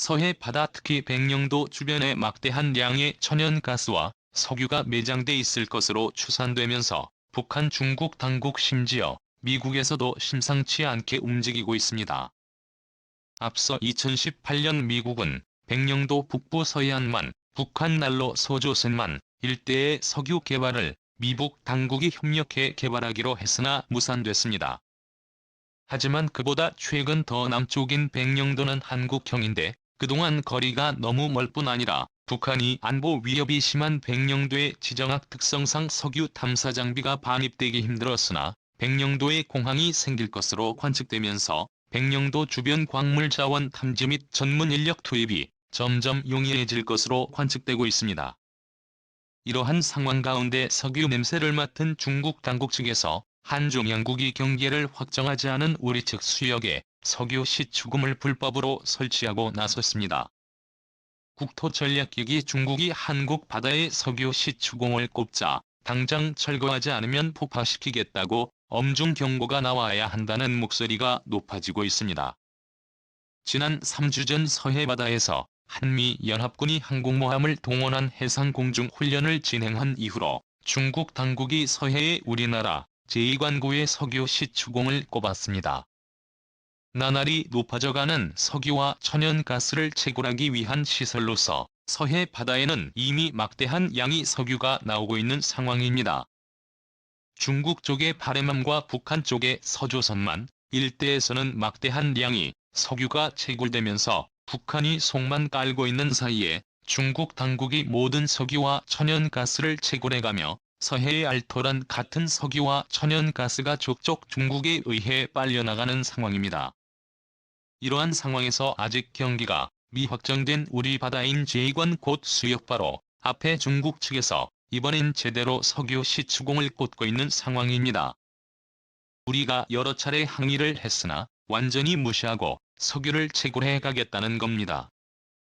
서해 바다 특히 백령도 주변에 막대한 양의 천연가스와 석유가 매장돼 있을 것으로 추산되면서 북한 중국 당국 심지어 미국에서도 심상치 않게 움직이고 있습니다. 앞서 2018년 미국은 백령도 북부 서해안만 북한 난로 소조선만 일대의 석유 개발을 미국 당국이 협력해 개발하기로 했으나 무산됐습니다. 하지만 그보다 최근 더 남쪽인 백령도는 한국형인데 그동안 거리가 너무 멀 뿐 아니라 북한이 안보 위협이 심한 백령도의 지정학 특성상 석유 탐사 장비가 반입되기 힘들었으나 백령도에 공항이 생길 것으로 관측되면서 백령도 주변 광물 자원 탐지 및 전문 인력 투입이 점점 용이해질 것으로 관측되고 있습니다. 이러한 상황 가운데 석유 냄새를 맡은 중국 당국 측에서 한중 양국이 경계를 확정하지 않은 우리 측 수역에 석유 시추금을 불법으로 설치하고 나섰습니다. 국토전략局중국이 한국 바다에 석유 시추공을 꼽자 당장 철거하지 않으면 폭파시키겠다고 엄중 경고가 나와야 한다는 목소리가 높아지고 있습니다. 지난 3주 전 서해 바다에서 한미 연합군이 항공모함을 동원한 해상공중 훈련을 진행한 이후로 중국 당국이 서해에 우리나라 제2관구의 석유 시추공을 꼽았습니다. 나날이 높아져가는 석유와 천연가스를 채굴하기 위한 시설로서 서해 바다에는 이미 막대한 양의 석유가 나오고 있는 상황입니다. 중국 쪽의 바레맘과 북한 쪽의 서조선만 일대에서는 막대한 양의 석유가 채굴되면서 북한이 속만 깔고 있는 사이에 중국 당국이 모든 석유와 천연가스를 채굴해가며 서해의 알토란 같은 석유와 천연가스가 족족 중국에 의해 빨려나가는 상황입니다. 이러한 상황에서 아직 경기가 미확정된 우리 바다인 제2관 곧 수역바로 앞에 중국 측에서 이번엔 제대로 석유 시추공을 꽂고 있는 상황입니다. 우리가 여러 차례 항의를 했으나 완전히 무시하고 석유를 채굴해 가겠다는 겁니다.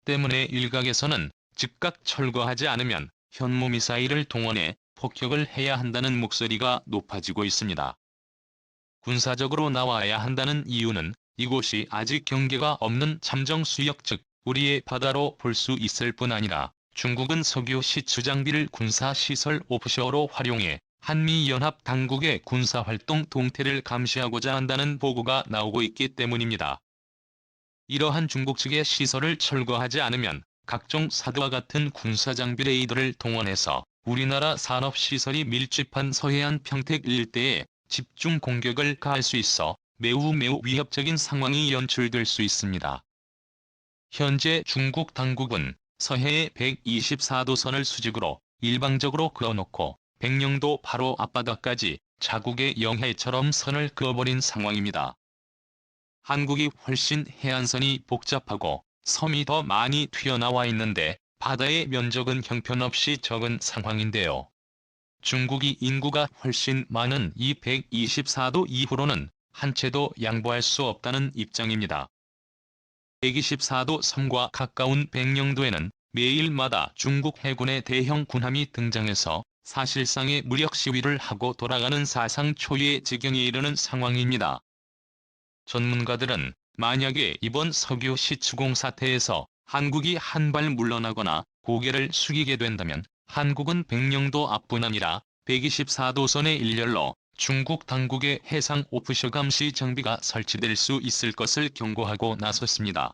때문에 일각에서는 즉각 철거하지 않으면 현무미사일을 동원해 폭격을 해야 한다는 목소리가 높아지고 있습니다. 군사적으로 나와야 한다는 이유는 이곳이 아직 경계가 없는 잠정 수역 즉 우리의 바다로 볼 수 있을 뿐 아니라 중국은 석유 시추 장비를 군사시설 오프쇼어로 활용해 한미연합 당국의 군사활동 동태를 감시하고자 한다는 보고가 나오고 있기 때문입니다. 이러한 중국 측의 시설을 철거하지 않으면 각종 사드와 같은 군사장비 레이더를 동원해서 우리나라 산업시설이 밀집한 서해안 평택 일대에 집중 공격을 가할 수 있어 매우 매우 위협적인 상황이 연출될 수 있습니다. 현재 중국 당국은 서해에 124도선을 수직으로 일방적으로 그어놓고 백령도 바로 앞바다까지 자국의 영해처럼 선을 그어버린 상황입니다. 한국이 훨씬 해안선이 복잡하고 섬이 더 많이 튀어나와 있는데 바다의 면적은 형편없이 적은 상황인데요. 중국이 인구가 훨씬 많은 이 124도 이후로는 한 채도 양보할 수 없다는 입장입니다. 124도 섬과 가까운 백령도에는 매일마다 중국 해군의 대형 군함이 등장해서 사실상의 무력 시위를 하고 돌아가는 사상 초유의 지경에 이르는 상황입니다. 전문가들은 만약에 이번 석유 시추공 사태에서 한국이 한 발 물러나거나 고개를 숙이게 된다면 한국은 백령도 앞뿐 아니라 124도선의 일렬로 중국 당국의 해상 오프쇼 감시 장비가 설치될 수 있을 것을 경고하고 나섰습니다.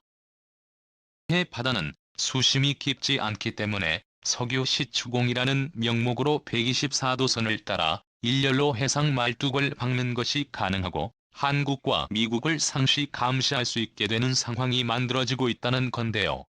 해 바다는 수심이 깊지 않기 때문에 석유 시추공이라는 명목으로 124도선을 따라 일렬로 해상 말뚝을 박는 것이 가능하고 한국과 미국을 상시 감시할 수 있게 되는 상황이 만들어지고 있다는 건데요.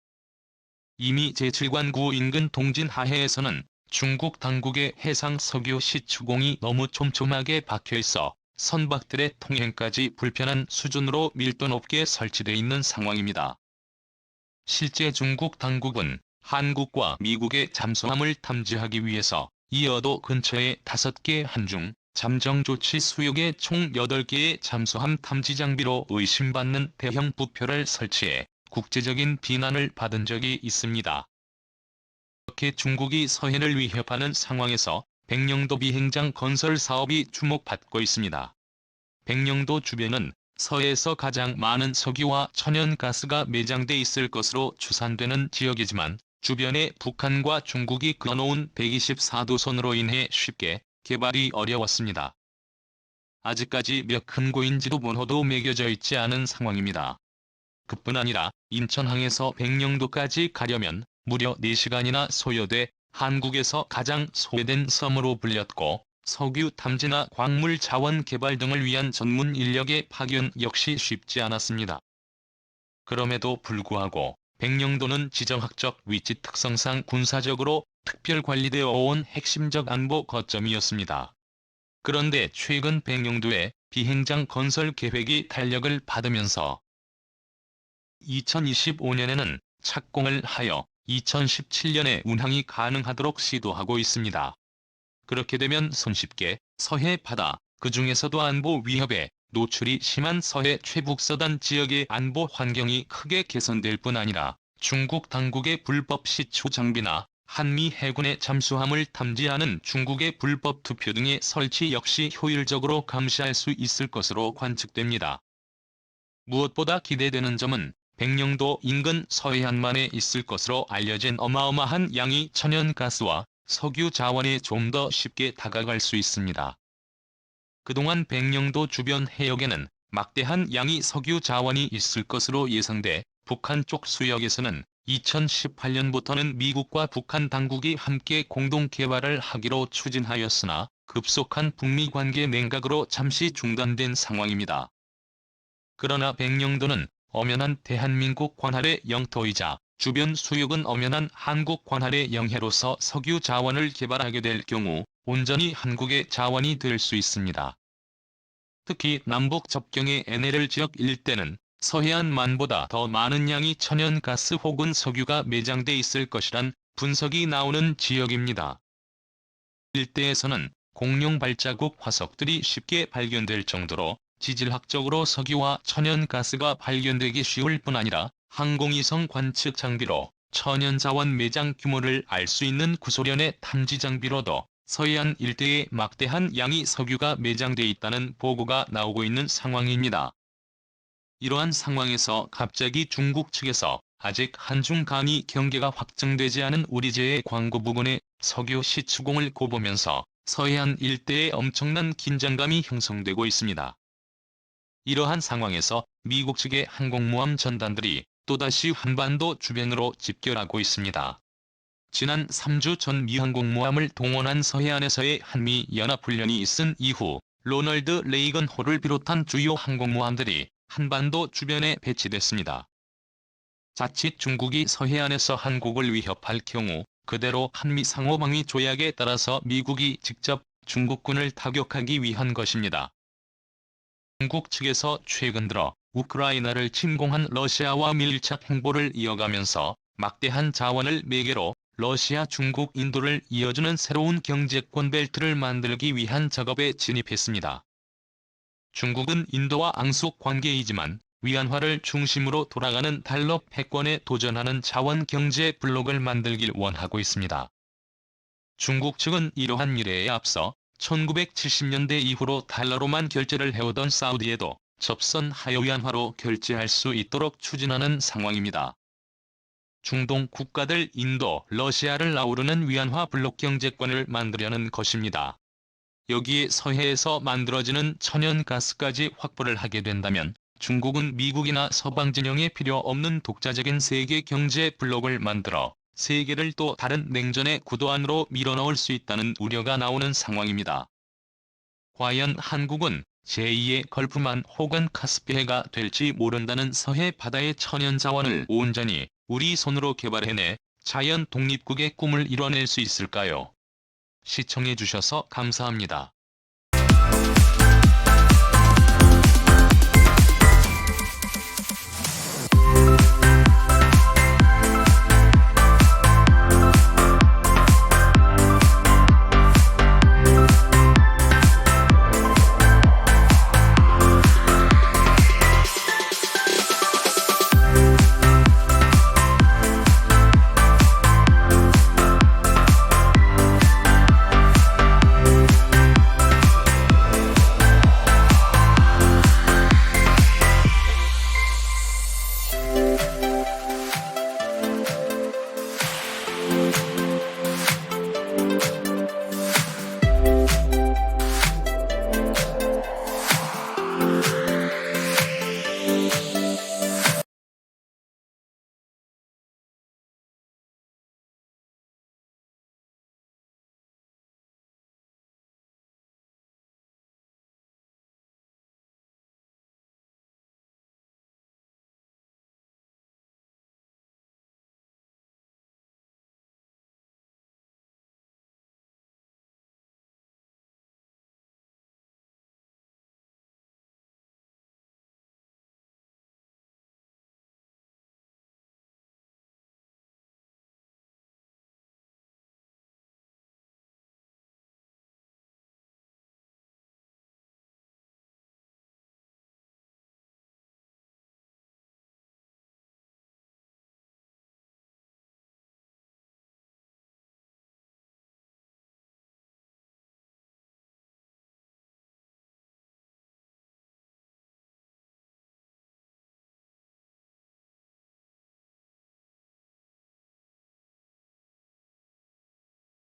이미 제7관구 인근 동진 하해에서는 중국 당국의 해상 석유 시추공이 너무 촘촘하게 박혀있어 선박들의 통행까지 불편한 수준으로 밀도 높게 설치되어 있는 상황입니다. 실제 중국 당국은 한국과 미국의 잠수함을 탐지하기 위해서 이어도 근처에 5개 한중 잠정 조치 수역에 총 8개의 잠수함 탐지 장비로 의심받는 대형 부표를 설치해 국제적인 비난을 받은 적이 있습니다. 이렇게 중국이 서해를 위협하는 상황에서 백령도 비행장 건설 사업이 주목받고 있습니다. 백령도 주변은 서해에서 가장 많은 석유와 천연가스가 매장돼 있을 것으로 추산되는 지역이지만 주변에 북한과 중국이 끊어놓은 124도선으로 인해 쉽게 개발이 어려웠습니다. 아직까지 몇 큰 고인지도 번호도 매겨져 있지 않은 상황입니다. 그뿐 아니라 인천항에서 백령도까지 가려면 무려 4시간이나 소요돼 한국에서 가장 소외된 섬으로 불렸고 석유 탐지나 광물 자원 개발 등을 위한 전문 인력의 파견 역시 쉽지 않았습니다. 그럼에도 불구하고 백령도는 지정학적 위치 특성상 군사적으로 특별 관리되어 온 핵심적 안보 거점이었습니다. 그런데 최근 백령도의 비행장 건설 계획이 탄력을 받으면서 2025년에는 착공을 하여 2017년에 운항이 가능하도록 시도하고 있습니다. 그렇게 되면 손쉽게 서해 바다, 그 중에서도 안보 위협에 노출이 심한 서해 최북서단 지역의 안보 환경이 크게 개선될 뿐 아니라 중국 당국의 불법 시추 장비나 한미 해군의 잠수함을 탐지하는 중국의 불법 투표 등의 설치 역시 효율적으로 감시할 수 있을 것으로 관측됩니다. 무엇보다 기대되는 점은 백령도 인근 서해안만에 있을 것으로 알려진 어마어마한 양의 천연가스와 석유 자원에 좀 더 쉽게 다가갈 수 있습니다. 그동안 백령도 주변 해역에는 막대한 양의 석유 자원이 있을 것으로 예상돼 북한 쪽 수역에서는 2018년부터는 미국과 북한 당국이 함께 공동 개발을 하기로 추진하였으나 급속한 북미 관계 냉각으로 잠시 중단된 상황입니다. 그러나 백령도는 엄연한 대한민국 관할의 영토이자 주변 수역은 엄연한 한국 관할의 영해로서 석유 자원을 개발하게 될 경우 온전히 한국의 자원이 될 수 있습니다. 특히 남북 접경의 NLL 지역 일대는 서해안만보다 더 많은 양의 천연가스 혹은 석유가 매장돼 있을 것이란 분석이 나오는 지역입니다. 일대에서는 공룡 발자국 화석들이 쉽게 발견될 정도로 지질학적으로 석유와 천연가스가 발견되기 쉬울 뿐 아니라 항공위성 관측 장비로 천연자원 매장 규모를 알 수 있는 구소련의 탐지 장비로도 서해안 일대에 막대한 양의 석유가 매장돼 있다는 보고가 나오고 있는 상황입니다. 이러한 상황에서 갑자기 중국 측에서 아직 한중 간이 경계가 확정되지 않은 우리제의 광고 부근에 석유 시추공을 고보면서 서해안 일대에 엄청난 긴장감이 형성되고 있습니다. 이러한 상황에서 미국 측의 항공모함 전단들이 또다시 한반도 주변으로 집결하고 있습니다. 지난 3주 전 미항공모함을 동원한 서해안에서의 한미연합훈련이 있은 이후 로널드 레이건 호를 비롯한 주요 항공모함들이 한반도 주변에 배치됐습니다. 자칫 중국이 서해안에서 한국을 위협할 경우 그대로 한미 상호방위 조약에 따라서 미국이 직접 중국군을 타격하기 위한 것입니다. 중국 측에서 최근 들어 우크라이나를 침공한 러시아와 밀착 행보를 이어가면서 막대한 자원을 매개로 러시아, 중국, 인도를 이어주는 새로운 경제권 벨트를 만들기 위한 작업에 진입했습니다. 중국은 인도와 앙숙 관계이지만 위안화를 중심으로 돌아가는 달러 패권에 도전하는 자원 경제 블록을 만들길 원하고 있습니다. 중국 측은 이러한 미래에 앞서 1970년대 이후로 달러로만 결제를 해오던 사우디에도 접선 하여위안화로 결제할 수 있도록 추진하는 상황입니다. 중동 국가들 인도, 러시아를 아우르는 위안화 블록 경제권을 만들려는 것입니다. 여기에 서해에서 만들어지는 천연가스까지 확보를 하게 된다면 중국은 미국이나 서방 진영에 필요 없는 독자적인 세계 경제 블록을 만들어 세계를 또 다른 냉전의 구도 안으로 밀어넣을 수 있다는 우려가 나오는 상황입니다. 과연 한국은 제2의 걸프만 혹은 카스피해가 될지 모른다는 서해 바다의 천연자원을 온전히 우리 손으로 개발해내 자연 독립국의 꿈을 이뤄낼 수 있을까요? 시청해주셔서 감사합니다.